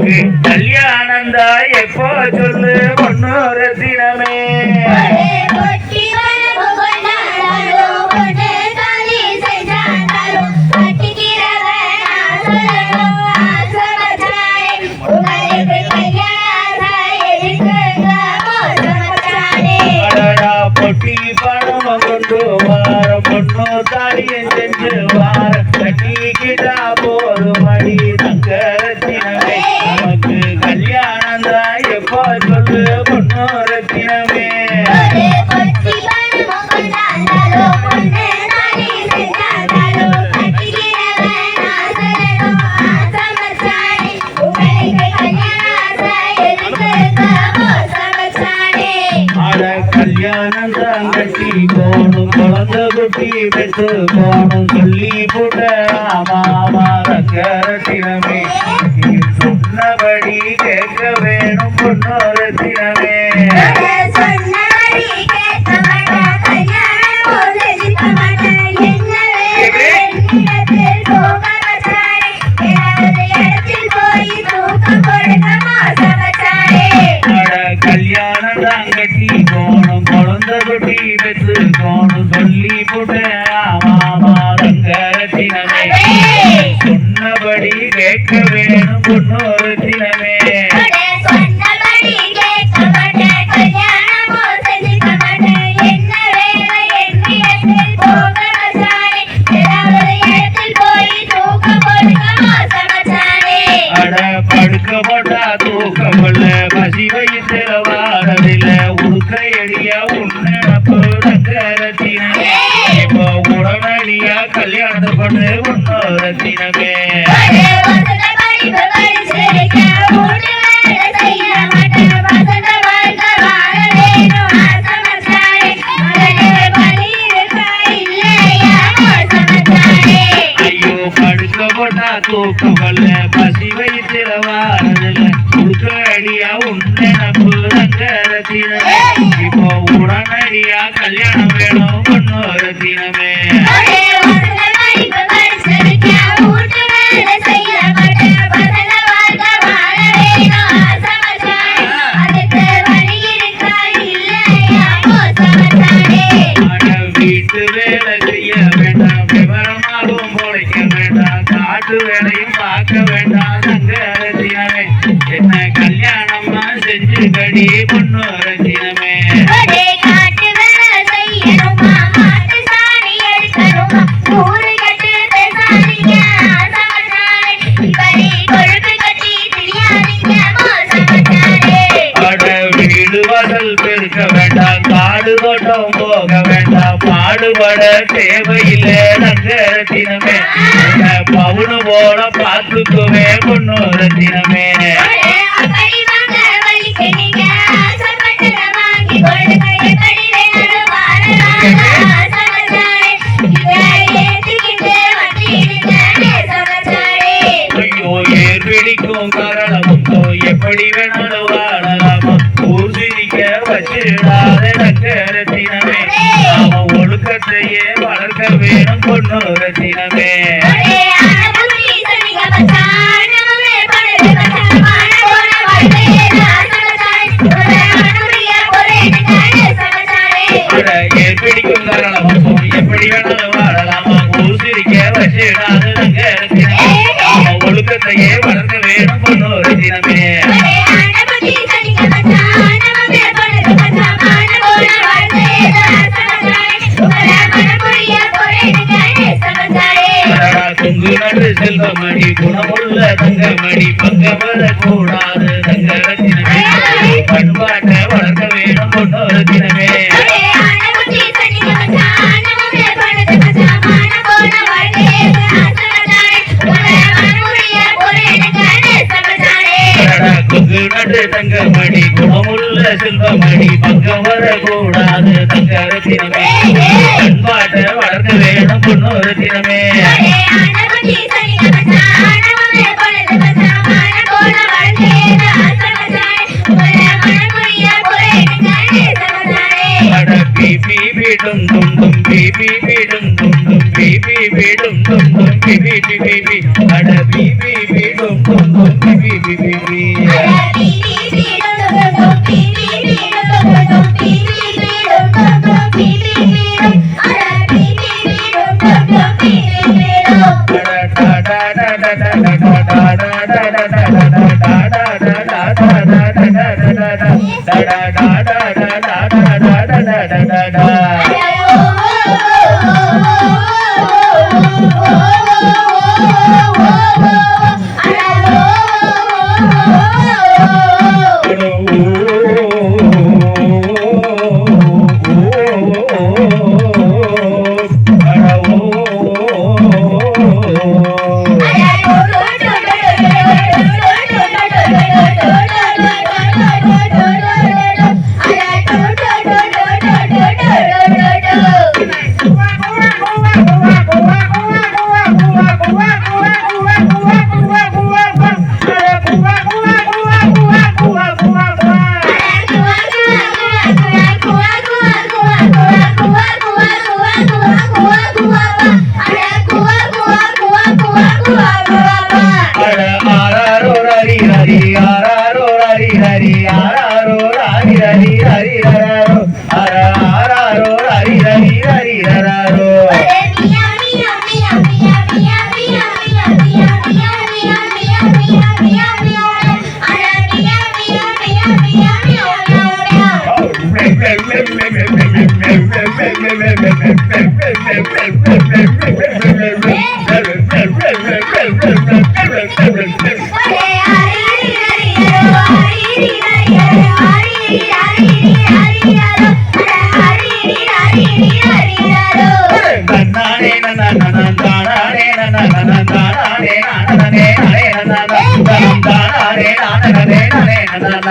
உனக்கு கல்யாணந்தா எப்போ சொல்லு முன்னூறு தினமே. பொட்டி பணம் கொண்டு வாரம் பொண்ணு தாடியை சென்று வாரம் கட்டிக்கிட்டா போதும்? சேர்த்து போடும் சொல்லி போட்ட ரத்தினமே நீ சொன்னபடி கேட்க வேணும் பொண்ணோ ரத்தினமே கல்யாணம் தாங்கட்டி கோணம் குழந்தை குட்டி பெற்று கோணம் சொல்லி போட்ட ஒரு தினமே படுக்கப்பட்டா தூக்கமல்ல பசி வைத்து வாரதில்ல. உடுக்க எடிய உன்னத்தினே இப்போ உடனடியா கல்யாணத்தை பண்ணு உன்னோரத்தினமே தூக்குவல்ல பசி வயிற்றுல வாரதுல உடுக்கடியா உண்டை நப்பு தங்கர இப்போ உடனடியா கல்யாணம் வேணும் ஒன்னொரு யாரையும் பார்க்க வேண்டாம் சங்கரத்தினமே என்ன கல்யாணமா செஞ்சு கடி பொன்னோரத்தினமே வேண்டாம் காடு தோட்டம் போக வேண்டாம் பாடுபட தேவை அஞ்சர தினமே. பவுனு போல பார்த்துக்குவே பொண்ணூறு தினமே. பிடிக்கும் காரணமும் எப்படி வேணாலும் வாழலாமோ? ஊசிரிக்க வச்சிடாத நக்கரத்தினமே ஒழுக்கத்தையே வளர்க்க வேணும் பொண்ணு ரத்தினமே எப்படி வேணாலும் எப்படி வேணாலும் தங்கமணி குணமுள்ள தங்கமணி பங்கமல கூடாது. தங்க ரத்தினமே பண்பாட்ட வளர்க்க வேணும் பொண்ணு தங்கமணி குணமுள்ள செல்வமணி பக்கம் வரக்கூடாது. தங்க ரத்தினமே வளர்க்க வேணும் பொண்ணு ரத்தினமே da da da Thank you. நனன